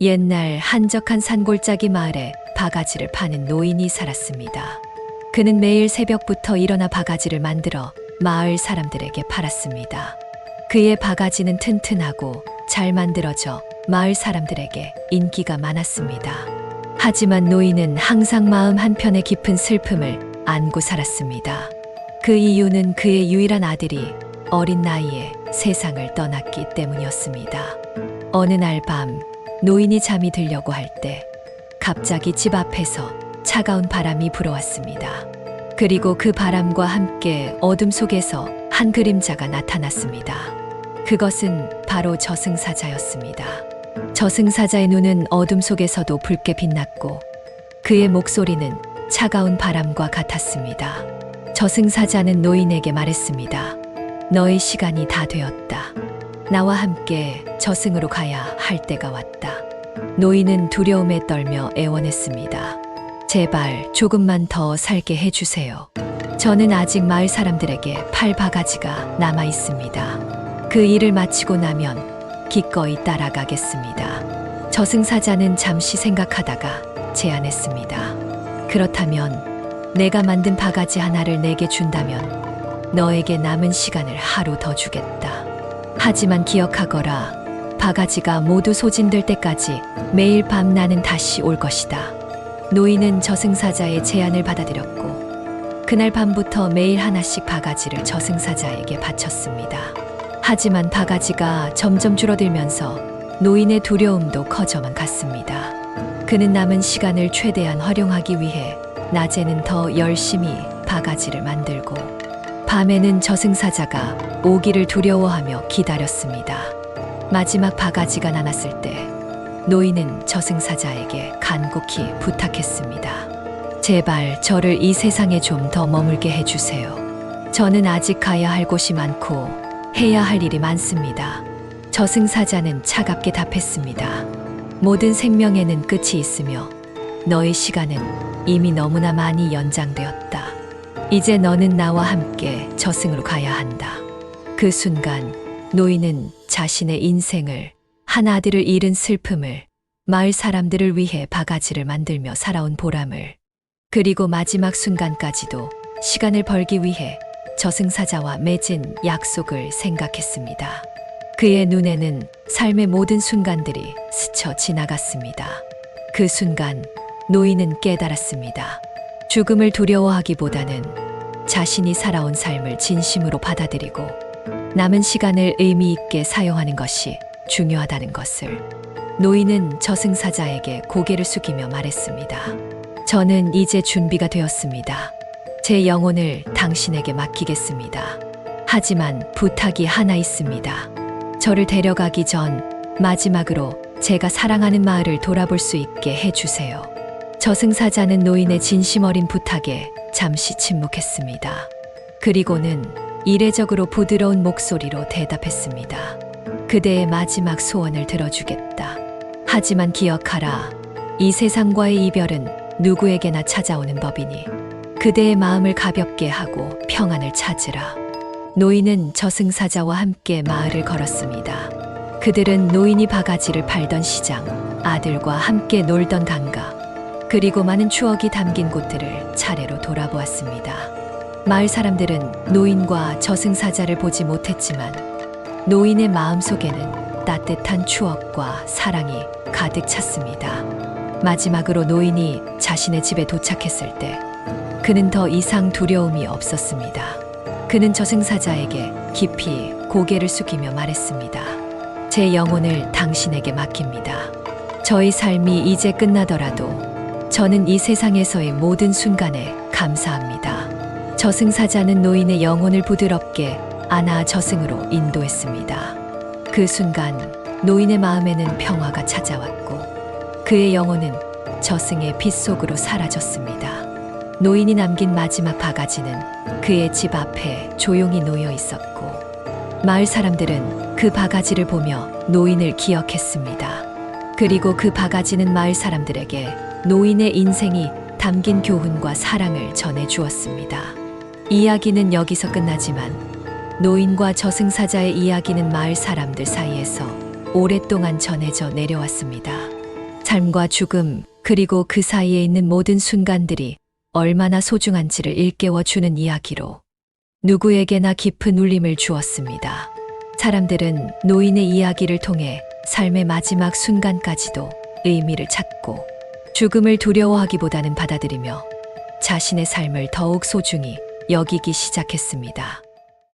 옛날 한적한 산골짜기 마을에 바가지를 파는 노인이 살았습니다. 그는 매일 새벽부터 일어나 바가지를 만들어 마을 사람들에게 팔았습니다. 그의 바가지는 튼튼하고 잘 만들어져 마을 사람들에게 인기가 많았습니다. 하지만 노인은 항상 마음 한편에 깊은 슬픔을 안고 살았습니다. 그 이유는 그의 유일한 아들이 어린 나이에 세상을 떠났기 때문이었습니다. 어느 날 밤 노인이 잠이 들려고 할 때 갑자기 집 앞에서 차가운 바람이 불어왔습니다. 그리고 그 바람과 함께 어둠 속에서 한 그림자가 나타났습니다. 그것은 바로 저승사자였습니다. 저승사자의 눈은 어둠 속에서도 붉게 빛났고 그의 목소리는 차가운 바람과 같았습니다. 저승사자는 노인에게 말했습니다. 너의 시간이 다 되었다. 나와 함께 저승으로 가야 할 때가 왔다. 노인은 두려움에 떨며 애원했습니다. 제발 조금만 더 살게 해주세요. 저는 아직 마을 사람들에게 팔 바가지가 남아 있습니다. 그 일을 마치고 나면 기꺼이 따라가겠습니다. 저승사자는 잠시 생각하다가 제안했습니다. 그렇다면 내가 만든 바가지 하나를 내게 준다면 너에게 남은 시간을 하루 더 주겠다. 하지만 기억하거라. 바가지가 모두 소진될 때까지 매일 밤 나는 다시 올 것이다. 노인은 저승사자의 제안을 받아들였고 그날 밤부터 매일 하나씩 바가지를 저승사자에게 바쳤습니다. 하지만 바가지가 점점 줄어들면서 노인의 두려움도 커져만 갔습니다. 그는 남은 시간을 최대한 활용하기 위해 낮에는 더 열심히 바가지를 만들고 밤에는 저승사자가 오기를 두려워하며 기다렸습니다. 마지막 바가지가 나눴을 때 노인은 저승사자에게 간곡히 부탁했습니다. 제발 저를 이 세상에 좀 더 머물게 해주세요. 저는 아직 가야 할 곳이 많고 해야 할 일이 많습니다. 저승사자는 차갑게 답했습니다. 모든 생명에는 끝이 있으며 너의 시간은 이미 너무나 많이 연장되었다. 이제 너는 나와 함께 저승으로 가야 한다. 그 순간 노인은 자신의 인생을 한 아들을 잃은 슬픔을 마을 사람들을 위해 바가지를 만들며 살아온 보람을 그리고 마지막 순간까지도 시간을 벌기 위해 저승사자와 맺은 약속을 생각했습니다. 그의 눈에는 삶의 모든 순간들이 스쳐 지나갔습니다. 그 순간 노인은 깨달았습니다. 죽음을 두려워하기보다는 자신이 살아온 삶을 진심으로 받아들이고 남은 시간을 의미 있게 사용하는 것이 중요하다는 것을 노인은 저승사자에게 고개를 숙이며 말했습니다. 저는 이제 준비가 되었습니다. 제 영혼을 당신에게 맡기겠습니다. 하지만 부탁이 하나 있습니다. 저를 데려가기 전 마지막으로 제가 사랑하는 마을을 돌아볼 수 있게 해주세요. 저승사자는 노인의 진심 어린 부탁에 잠시 침묵했습니다. 그리고는 이례적으로 부드러운 목소리로 대답했습니다. 그대의 마지막 소원을 들어주겠다. 하지만 기억하라. 이 세상과의 이별은 누구에게나 찾아오는 법이니 그대의 마음을 가볍게 하고 평안을 찾으라. 노인은 저승사자와 함께 마을을 걸었습니다. 그들은 노인이 바가지를 팔던 시장, 아들과 함께 놀던 강가, 그리고 많은 추억이 담긴 곳들을 차례로 돌아보았습니다. 마을 사람들은 노인과 저승사자를 보지 못했지만 노인의 마음 속에는 따뜻한 추억과 사랑이 가득 찼습니다. 마지막으로 노인이 자신의 집에 도착했을 때 그는 더 이상 두려움이 없었습니다. 그는 저승사자에게 깊이 고개를 숙이며 말했습니다. 제 영혼을 당신에게 맡깁니다. 저의 삶이 이제 끝나더라도 저는 이 세상에서의 모든 순간에 감사합니다. 저승사자는 노인의 영혼을 부드럽게 안아 저승으로 인도했습니다. 그 순간 노인의 마음에는 평화가 찾아왔고 그의 영혼은 저승의 빛 속으로 사라졌습니다. 노인이 남긴 마지막 바가지는 그의 집 앞에 조용히 놓여 있었고 마을 사람들은 그 바가지를 보며 노인을 기억했습니다. 그리고 그 바가지는 마을 사람들에게 노인의 인생이 담긴 교훈과 사랑을 전해 주었습니다. 이야기는 여기서 끝나지만 노인과 저승사자의 이야기는 마을 사람들 사이에서 오랫동안 전해져 내려왔습니다. 삶과 죽음, 그리고 그 사이에 있는 모든 순간들이 얼마나 소중한지를 일깨워 주는 이야기로 누구에게나 깊은 울림을 주었습니다. 사람들은 노인의 이야기를 통해 삶의 마지막 순간까지도 의미를 찾고 죽음을 두려워하기보다는 받아들이며 자신의 삶을 더욱 소중히 여기기 시작했습니다.